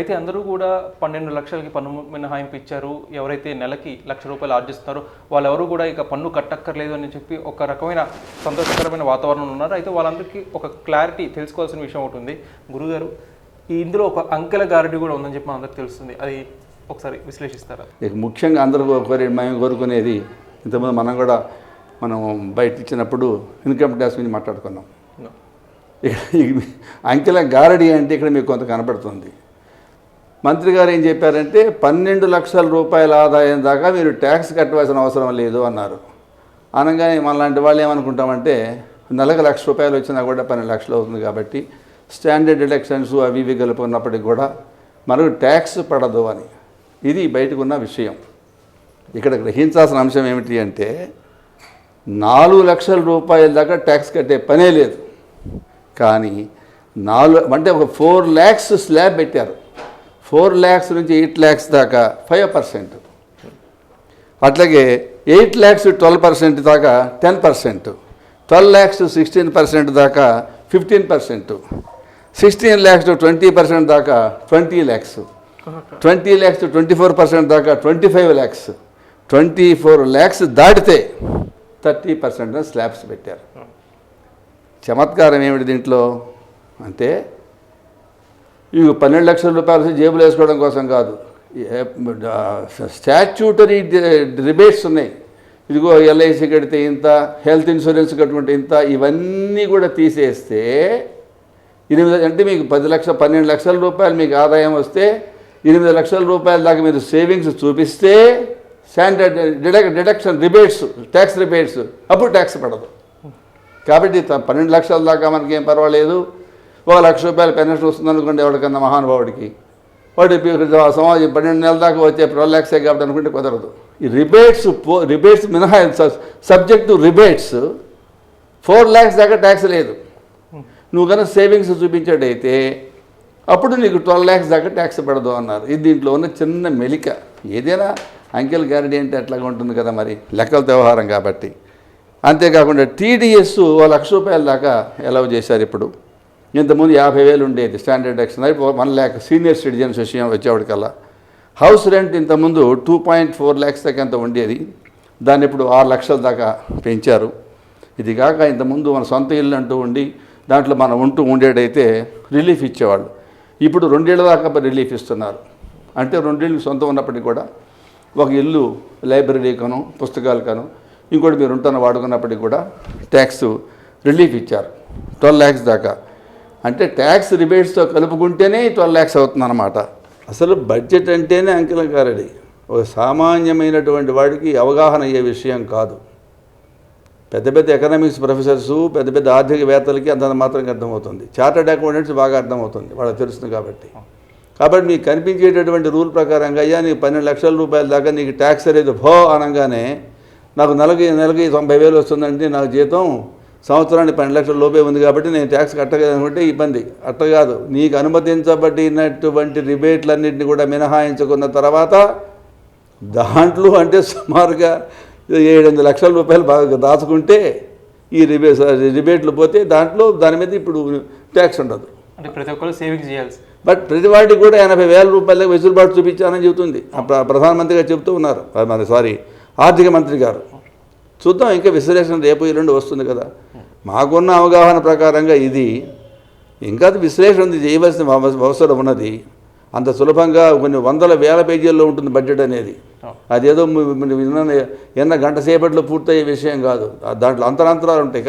అయితే అందరూ కూడా పన్నెండు లక్షలకి పన్ను మినహాయింపు ఇచ్చారు. ఎవరైతే నెలకి లక్ష రూపాయలు ఆర్జిస్తున్నారో వాళ్ళెవరూ కూడా ఇక పన్ను కట్టక్కర్లేదు అని చెప్పి ఒక రకమైన సంతోషకరమైన వాతావరణం ఉన్నారు. అయితే వాళ్ళందరికీ ఒక క్లారిటీ తెలుసుకోవాల్సిన విషయం ఒకటి ఉంది. గురుగారు ఇందులో ఒక అంకెల గారడి కూడా ఉందని చెప్పి అందరికి తెలుస్తుంది. అది ఒకసారి విశ్లేషిస్తారా? ఇక ముఖ్యంగా అందరూ కోరే మేము కోరుకునేది ఇంతకుముందు మనం కూడా మనం బయట ఇచ్చినప్పుడు ఇన్కమ్ ట్యాక్స్ గురించి మాట్లాడుకున్నాం. అంకెల గారడి అంటే ఇక్కడ మీకు కొంత కనపడుతుంది మంత్రి గారు ఏం చెప్పారంటే పన్నెండు లక్షల రూపాయల ఆదాయం దాకా మీరు ట్యాక్స్ కట్టవలసిన అవసరం లేదు అన్నారు. అనగానే మనలాంటి వాళ్ళు ఏమనుకుంటామంటే నెలకు లక్ష రూపాయలు వచ్చినా కూడా పన్నెండు లక్షలు అవుతుంది కాబట్టి స్టాండర్డ్ డిడక్షన్స్ అవి ఇవి కలుపుకున్నప్పటికి కూడా మనకు ట్యాక్స్ పడదు అని. ఇది బయటకున్న విషయం. ఇక్కడ గ్రహించాల్సిన అంశం ఏమిటి అంటే నాలుగు లక్షల రూపాయల దాకా ట్యాక్స్ కట్టే పనే లేదు. కానీ నాలుగు అంటే ఒక ఫోర్ ల్యాక్స్ స్లాబ్ పెట్టారు. ఫోర్ ల్యాక్స్ నుంచి ఎయిట్ ల్యాక్స్ దాకా ఫైవ్ పర్సెంట్. అట్లాగే ఎయిట్ ల్యాక్స్ ట్వెల్వ్ పర్సెంట్ దాకా ten percent. Twelve lakhs sixteen percent దాకా fifteen percent. Sixteen lakhs twenty percent దాకా twenty lakhs. Twenty lakhs twenty four percent దాకా twenty five lakhs. Twenty four lakhs దాటితే thirty percent slabs పెట్టారు. చమత్కారం ఏమిటి దీంట్లో? అంటే ఇవి పన్నెండు లక్షల రూపాయలు జేబులు వేసుకోవడం కోసం కాదు. స్టాచ్యూటరీ రిబేట్స్ ఉన్నాయి. ఇదిగో ఎల్ఐసి కడితే ఇంత హెల్త్ ఇన్సూరెన్స్ కట్టుకుంటే ఇంత ఇవన్నీ కూడా తీసేస్తే ఎనిమిది అంటే మీకు పది లక్షల పన్నెండు లక్షల రూపాయలు మీకు ఆదాయం వస్తే ఎనిమిది లక్షల రూపాయల దాకా మీరు సేవింగ్స్ చూపిస్తే standard డిడక్ deduction rebates tax rebates అప్పుడు ట్యాక్స్ పడదు. కాబట్టి పన్నెండు లక్షల దాకా మనకి ఏం పర్వాలేదు. ఒక లక్ష రూపాయలు పెన్షన్ వస్తుంది అనుకోండి ఎవరికన్నా మహానుభావుడికి. వాడి సమాజం పన్నెండు నెలల దాకా వచ్చే ప్రొలాక్సే ల్యాక్సే కాబట్టి అనుకుంటే కుదరదు. ఈ రిబేట్స్ రిబేట్స్ మినహా subject to rebates four lakhs దాకా ట్యాక్స్ లేదు. నువ్వు కనుక సేవింగ్స్ చూపించాడైతే అప్పుడు నీకు ట్వెల్వ్ ల్యాక్స్ దాకా ట్యాక్స్ పడదు అన్నారు. ఇది దీంట్లో ఉన్న చిన్న మెలిక. ఏదైనా అంకెల్ గ్యారెంటీ అంటే అట్లాగా ఉంటుంది కదా మరి. లెక్కల వ్యవహారం కాబట్టి. అంతేకాకుండా టీడీఎస్ లక్ష రూపాయల దాకా అలౌ చేశారు ఇప్పుడు. ఇంతకుముందు యాభై వేలు ఉండేది స్టాండర్డ్ ఎక్షన్ ఇప్పుడు వన్ ల్యాక్ సీనియర్ సిటిజన్స్ విషయం వచ్చేవాడికల్లా. హౌస్ రెంట్ ఇంతకుముందు టూ పాయింట్ ఫోర్ ల్యాక్స్ దాకా ఎంత ఉండేది? దాన్ని ఇప్పుడు ఆరు లక్షల దాకా పెంచారు. ఇది కాక ఇంతకుముందు మన సొంత ఇల్లు అంటూ ఉండి దాంట్లో మనం ఉంటూ ఉండేటైతే రిలీఫ్ ఇచ్చేవాళ్ళు. ఇప్పుడు రెండేళ్ళ దాకా రిలీఫ్ ఇస్తున్నారు. అంటే రెండేళ్ళు సొంతం ఉన్నప్పటికీ కూడా ఒక ఇల్లు లైబ్రరీకను పుస్తకాలకను ఇంకోటి మీరు ఉంటున్న వాడుకున్నప్పటికీ కూడా ట్యాక్స్ రిలీఫ్ ఇచ్చారు. ట్వెల్వ్ ల్యాక్స్ దాకా. అంటే ట్యాక్స్ రిబేట్స్తో కలుపుకుంటేనే ట్వెల్వ్ ల్యాక్స్ అవుతుందన్నమాట. అసలు బడ్జెట్ అంటేనే అంకిల గారడి ఒక సామాన్యమైనటువంటి వాడికి అవగాహన అయ్యే విషయం కాదు. పెద్ద పెద్ద ఎకనామిక్స్ ప్రొఫెసర్సు పెద్ద పెద్ద ఆర్థికవేత్తలకి అంతంత మాత్రం అర్థమవుతుంది. చార్టర్డ్ అకౌంటెంట్స్ బాగా అర్థమవుతుంది వాళ్ళకి తెలుస్తుంది కాబట్టి. కాబట్టి మీకు కనిపించేటటువంటి రూల్ ప్రకారంగా అయ్యా నీకు పన్నెండు లక్షల రూపాయల దాకా నీకు ట్యాక్స్ అనేది భో అనగానే నాకు నెలకి నెలకి తొంభై వేలు వస్తుందంటే నాకు జీతం సంవత్సరానికి పన్నెండు లక్షల లోపే ఉంది కాబట్టి నేను ట్యాక్స్ కట్టగలనుకుంటే ఇబ్బంది. అట్ట కాదు నీకు అనుమతించబడినటువంటి రిబేట్లన్నింటినీ కూడా మినహాయించుకున్న తర్వాత దాంట్లో అంటే సుమారుగా ఏడు ఎనిమిది లక్షల రూపాయలు బాగా దాచుకుంటే ఈ రిబే రిబేట్లు పోతే దాంట్లో దాని మీద ఇప్పుడు ట్యాక్స్ ఉండదు. అంటే ప్రతి ఒక్కరు సేవింగ్స్ చేయాల్సి. బట్ ప్రతి వాడికి కూడా ఎనభై వేల రూపాయల వెసులుబాటు చూపించానని చెబుతుంది. ప్రధానమంత్రి గారు చెబుతూ ఉన్నారు. సారీ ఆర్థిక మంత్రి గారు. చూద్దాం ఇంకా విశ్లేషణ రేపు ఈ రెండు వస్తుంది కదా. మాకున్న అవగాహన ప్రకారంగా ఇది ఇంకా విశ్లేషణ ఉంది చేయవలసిన అవ- అవసరం ఉన్నది. అంత సులభంగా కొన్ని వందల వేల పేజీల్లో ఉంటుంది బడ్జెట్ అనేది. అదేదో ఎన్న గంట సేపట్లో పూర్తయ్యే విషయం కాదు. దాంట్లో అంతరాంతరాలు ఉంటాయి.